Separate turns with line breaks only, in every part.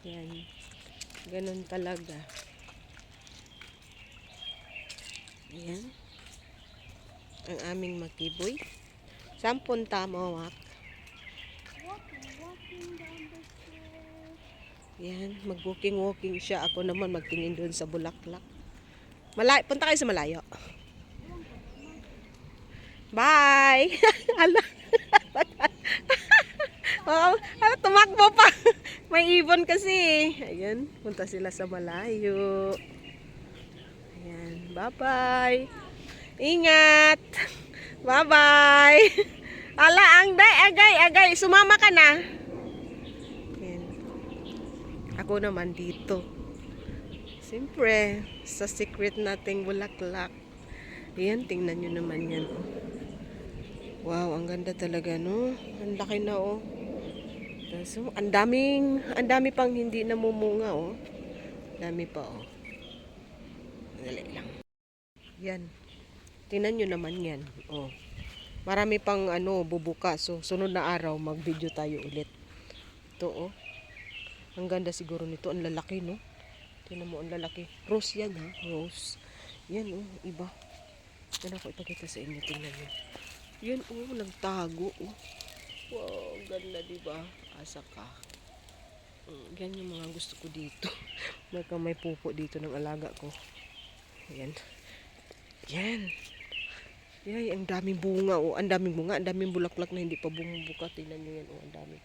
Yan. Ganun talaga. Ayan. Ang aming makiboy. Saan punta mo, Wak?
Walking, walking down the street.
Yan, mag-walking-walking siya. Ako naman magtingin doon sa bulaklak. Malay punta kayo sa malayo. Bye! Ala. ala, tumakbo pa. May ibon kasi. Ayan, punta sila sa malayo. Ayan, bye-bye. Ingat! Bye-bye! Ala, ang day, agay, agay. Sumama ka na. Ayan. Ako naman dito. Siyempre, sa secret nating bulaklak. Ayan, tingnan nyo naman yan. oh. Wow, ang ganda talaga, no? Ang laki na, oh. So, ang daming, ang dami pang hindi namumunga, oh. Dami pa, oh. Dali lang. Yan. Tingnan nyo naman yan, oh. Marami pang, ano, bubuka. So, sunod na araw, mag-video tayo ulit. Ito, oh. Ang ganda siguro nito. Ang lalaki, no? Tingnan mo, ang lalaki. Rose yan, ha? Rose. Yan, oh. Iba. Yan ako ipakita sa inyo. Tingnan nyo. Yan, oh. Nagtago, oh. Wow, ganda, di ba? Asa ka. Mm, Yan yung mga gusto ko dito. Baka may pupo dito ng alaga ko. Yan. Yan. Yay, ang daming bunga, oh. Ang daming bunga, ang daming bulaklak na hindi pa bumubuka. Tingnan nyo yan, oh. Ang dami.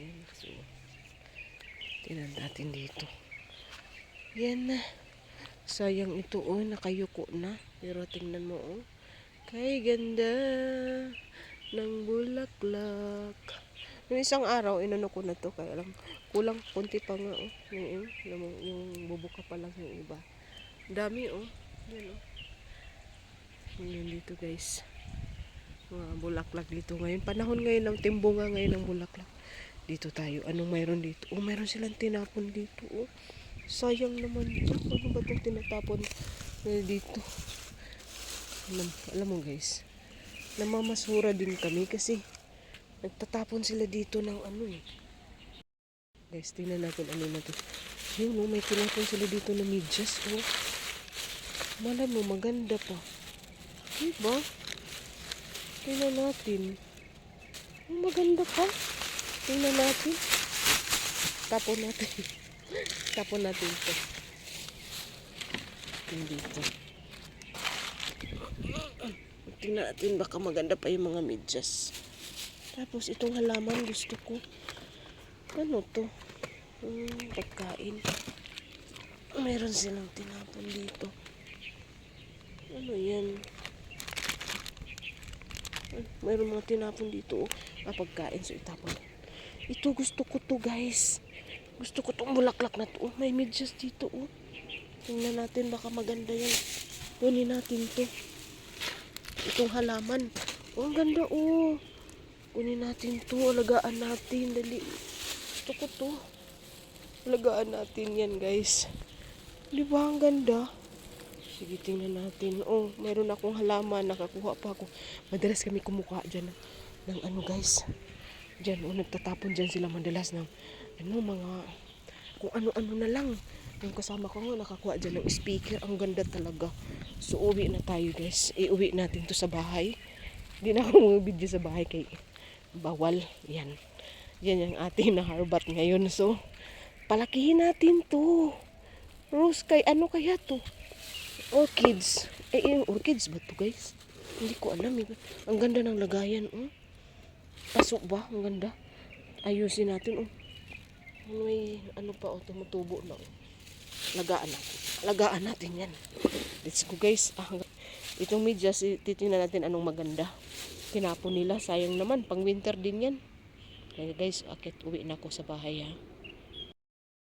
Yan, so. Tingnan natin dito. Yan na. Sayang ito, oh. Nakayuko na. Pero tingnan mo, oh. Kay ganda ng bulaklak. Yung isang araw, inano ko na to. Kaya lang, kulang konti pa nga, oh. Yung, yung, yung bubuka pa lang yung iba. Dami, oh. Yan, oh. Yan dito, guys. Mga bulaklak dito ngayon. Panahon ngayon ng timbunga ngayon ng bulaklak. Dito tayo. Anong mayroon dito? Oh, mayroon silang tinapon dito, oh. Sayang naman. Ano ba itong tinatapon na dito? Alam, alam mo guys, namamasura din kami kasi nagtatapon sila dito ng ano eh. Guys, tingnan natin ano na to. Yun, oh, may tinapon sila dito na medyas, oh. Malam mo, maganda pa. Diba? Tingnan natin. Oh, maganda pa. Tingnan natin. Tapon natin. Tapon natin ito. Tingnan dito. Tingnan natin baka maganda pa yung mga medyas. Tapos itong halaman gusto ko. Ano to? Hmm, pagkain. Meron silang tinapon dito. Ano yan? Ah, Meron mga tinapon dito. Oh. Ah, pagkain. So itapon. Ito gusto ko to guys. Gusto ko tong bulaklak na to. Oh, may medyas dito. Oh. Tingnan natin baka maganda yan. Kunin natin to. Itong halaman. Oh, ang ganda oh. Kunin natin to. Alagaan natin. Dali. Gusto ko to. Alagaan natin yan guys. Di ba ang ganda? Sige, tingnan natin. Oh, meron akong halaman. Nakakuha pa ako. Madalas kami kumukuha dyan ng, ng ano guys. Dyan, oh, nagtatapon dyan sila madalas ng ano, mga kung ano-ano na lang. Yung kasama ko nga nakakuha dyan ng speaker. Ang ganda talaga. So, uwi na tayo guys. Iuwi natin to sa bahay. Hindi na ako mga video sa bahay kay bawal. Yan. Yan yung ating na harbat ngayon. So, palakihin natin to. Rose, kay ano kaya to? Orchids. Eh, yung orchids ba to guys? Hindi ko alam. Eh. Ang ganda ng lagayan. Oh. Pasok ba? Ang ganda. Ayusin natin. Oh. May ano pa oh, tumutubo na. Oh. Lagaan natin. Lagaan natin yan. Let's go guys. Ah, itong medyas, titingnan natin anong maganda. Tinapon nila. Sayang naman. Pang winter din yan. Kaya guys, akit uwi na ako sa bahay ha.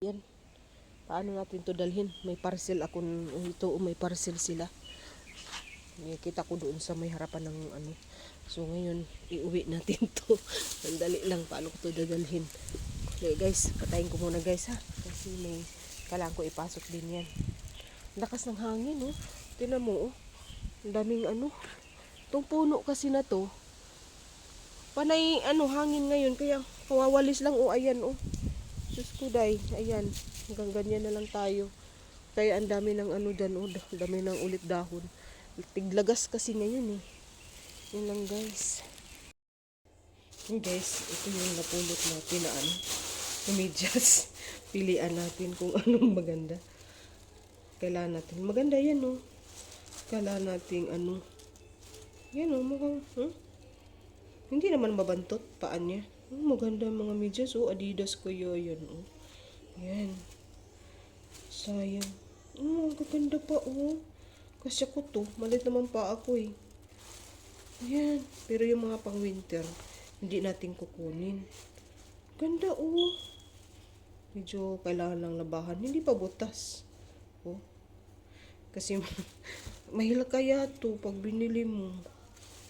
Yan. Paano natin to dalhin? May parcel ako. Ito, oh, may parcel sila. Eh, Kita ko doon sa may harapan ng ano. So ngayon, iuwi natin to. Sandali lang paano ko to dadalhin. Okay guys, patayin ko muna guys ha. Kasi may kailangan ko ipasok din yan. Lakas ng hangin oh. Tinan mo oh. Ang daming ano. Itong puno kasi na to. Panay ano hangin ngayon kaya kawawalis lang oh ayan oh. Diyos ko, day. Ayan. Hanggang ganyan na lang tayo. Kaya ang dami ng ano dyan, oh. Dami ng ulit dahon. Tiglagas kasi ngayon, eh. Yun lang, guys. Yun, guys. Ito yung napulot natin na ano. Medyas. Pilian natin kung anong maganda. Kailangan natin. Maganda yan, oh. Kailangan natin, ano. Yan, oh. Mukhang, hmm? Hindi naman mabantot paan niya. Oh, maganda mga medyas. Oh, Adidas ko yun. Oh. Yan. Sayang. Oh, gaganda pa. Oh. Kasi ako to. Malit naman pa ako eh. Yan. Pero yung mga pang winter, hindi natin kukunin. Ganda oh. Medyo kailangan lang labahan. Hindi pa butas. Oh. Kasi mahila kaya to pag binili mo.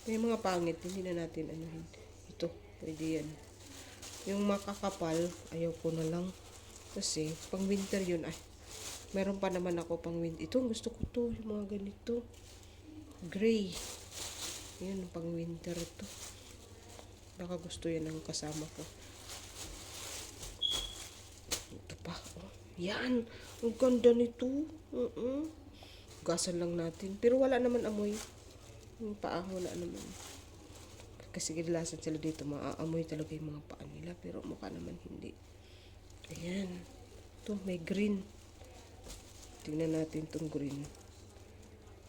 May mga pangit, hindi na natin anuhin. Ito, pwede yan. Yung makakapal, ayaw ko na lang. Kasi, pang winter yun, ay, meron pa naman ako pang winter. Ito, gusto ko to, yung mga ganito. Gray. Yan, pang winter to. Baka gusto yan ang kasama ko. Ito pa, oh. Yan, ang ganda nito. uh Gasan lang natin. Pero wala naman amoy. Yung paa wala naman. Kasi kadalasan sila dito, maaamoy talaga yung mga paa nila. Pero mukha naman hindi. Ayan. Ito, may green. Tingnan natin tong green.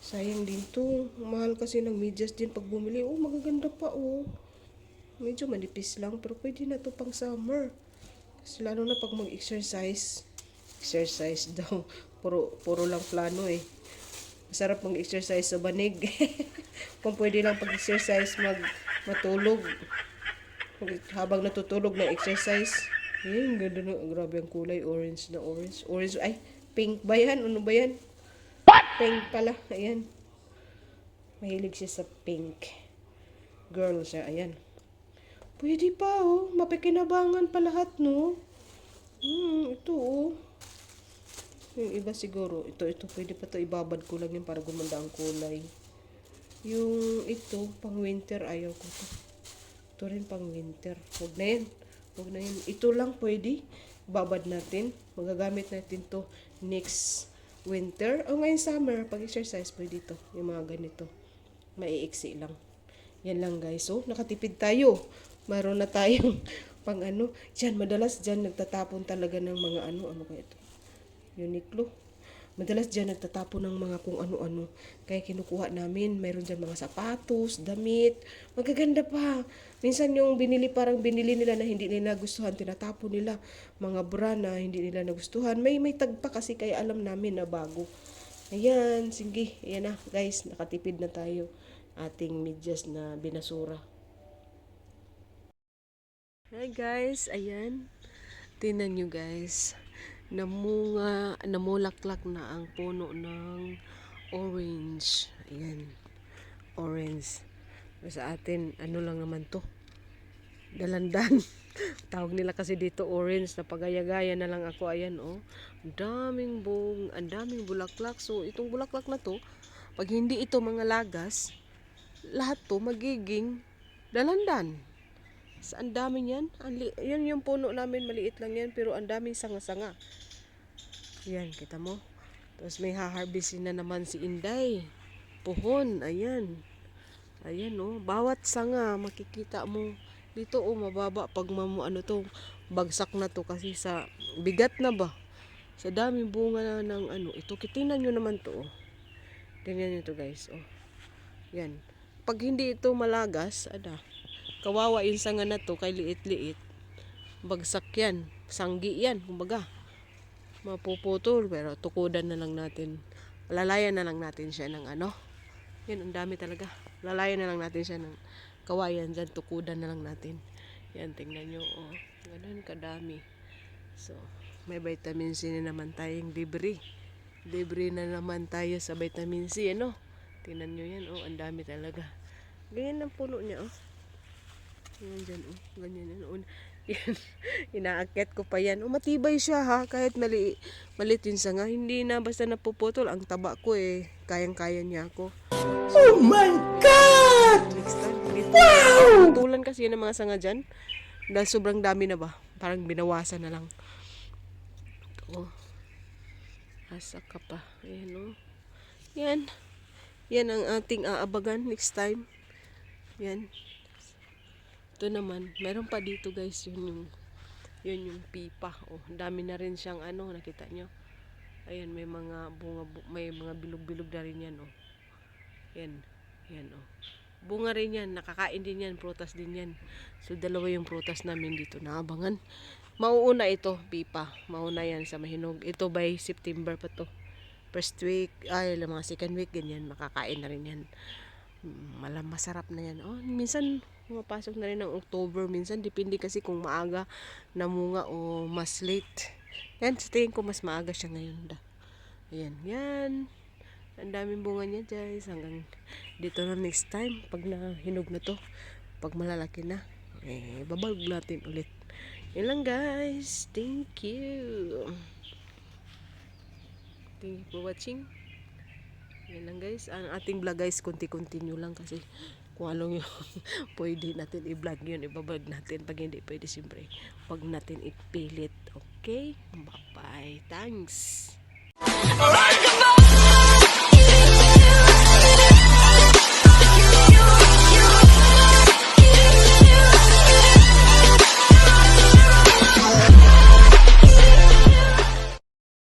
Sayang din to. Mahal kasi ng medyas din pag bumili. Oh, magaganda pa oh. Medyo manipis lang. Pero pwede na to pang summer. Kasi lalo na pag mag-exercise. Exercise daw. Puro, puro lang plano eh. Masarap mag-exercise sa banig. Kung pwede lang pag-exercise, mag matulog. Habang natutulog na exercise. Ayun, ganda na. Grabe ang kulay. Orange na orange. Orange, ay, pink ba yan? Ano ba yan? Pink pala. Ayan. Mahilig siya sa pink. Girl siya. Ayan. Pwede pa, oh. Mapikinabangan pa lahat, no? Hmm, ito, oh. Yung iba siguro, ito, ito, pwede pa to ibabad ko lang yun para gumanda ang kulay. Yung ito, pang winter, ayaw ko to. Ito rin pang winter. Huwag na yan. Huwag na yan. Ito lang pwede. Babad natin. Magagamit natin to next winter. O ngayon summer, pag exercise, pwede to. Yung mga ganito. Maiiksi lang. Yan lang guys. So, nakatipid tayo. Mayroon na tayong pang ano. Diyan, madalas dyan nagtatapon talaga ng mga ano. Ano kaya ito? Uniqlo. Madalas dyan nagtatapon ng mga kung ano-ano. Kaya kinukuha namin, mayroon dyan mga sapatos, damit, magaganda pa. Minsan yung binili, parang binili nila na hindi nila gustuhan, tinatapon nila. Mga bra na hindi nila nagustuhan. May, may tagpa kasi kaya alam namin na bago. Ayan, sige, ayan na guys, nakatipid na tayo ating medyas na binasura. Hi guys, ayan. Tingnan nyo guys. Namunga, namulaklak na ang puno ng orange. Ayan. Orange. Sa atin, ano lang naman to. Dalandan. Tawag nila kasi dito orange na pagaya-gaya na lang ako. Ayan oh. Ang daming bung, ang daming bulaklak. So itong bulaklak na to, pag hindi ito mga lagas, lahat to magiging dalandan. Sa ang dami niyan. Ang yung puno namin, maliit lang yan, pero ang daming sanga-sanga. Yan, kita mo. Tapos may haharvestin na naman si Inday. Puhon, ayan. Ayan oh, bawat sanga makikita mo dito oh mababa pag mamu ano to bagsak na to kasi sa bigat na ba sa daming bunga na ng ano ito kitingnan nyo naman to oh. tingnan nyo to guys oh yan pag hindi ito malagas ada kawawa yung sanga na to kay liit-liit bagsak yan sanggi yan kumbaga mapuputol pero tukudan na lang natin. Lalayan na lang natin siya ng ano. Yan ang dami talaga. Lalayan na lang natin siya ng kawayan dyan. Tukudan na lang natin. Yan tingnan nyo oh. Ganun kadami. So may vitamin C na naman tayong debris debris na naman tayo sa vitamin C ano? Tingnan nyo yan oh. Ang dami talaga. Ganyan ang puno niya oh. Yan dyan oh. Ganyan yan oh yan, inaakyat ko pa yan. Oh, matibay siya ha, kahit mali, malit yung sanga. Hindi na basta napuputol. Ang taba ko eh, kayang-kaya niya ako. Oh my God! Next time, wow! Tulan kasi yun ng mga sanga dyan. Dahil sobrang dami na ba, parang binawasan na lang. Oh. Asa ka pa. Ayan oh. Yan. Yan ang ating aabagan next time. Yan. Ito naman, meron pa dito guys, yun yung yun yung pipa. Oh, dami na rin siyang ano, nakita nyo. Ayan, may mga bunga, bu- may mga bilog-bilog na rin yan, oh. Yan, yan, oh. Bunga rin yan, nakakain din yan, prutas din yan. So, dalawa yung prutas namin dito naabangan. Mauuna ito, pipa. Mauna yan sa mahinog. Ito by September pa to. First week, ay, mga second week, ganyan, makakain na rin yan. Mm, Malam, masarap na yan. Oh, minsan, pumapasok na rin ng October. Minsan, depende kasi kung maaga namunga o mas late. Yan, sa tingin ko mas maaga siya ngayon. Da. Ayan, yan. Ang daming bunga niya, guys. Hanggang dito na next time. Pag nahinog na to, pag malalaki na, eh, babalog natin ulit. Yan lang, guys. Thank you. Thank you for watching. Yan lang guys. Ang ating vlog guys, konti-continue lang kasi kung ano yung pwede natin i-vlog yun, ibablog natin. Pag hindi pwede, siyempre, wag natin ipilit. Okay? Bye-bye. Thanks.
Alright!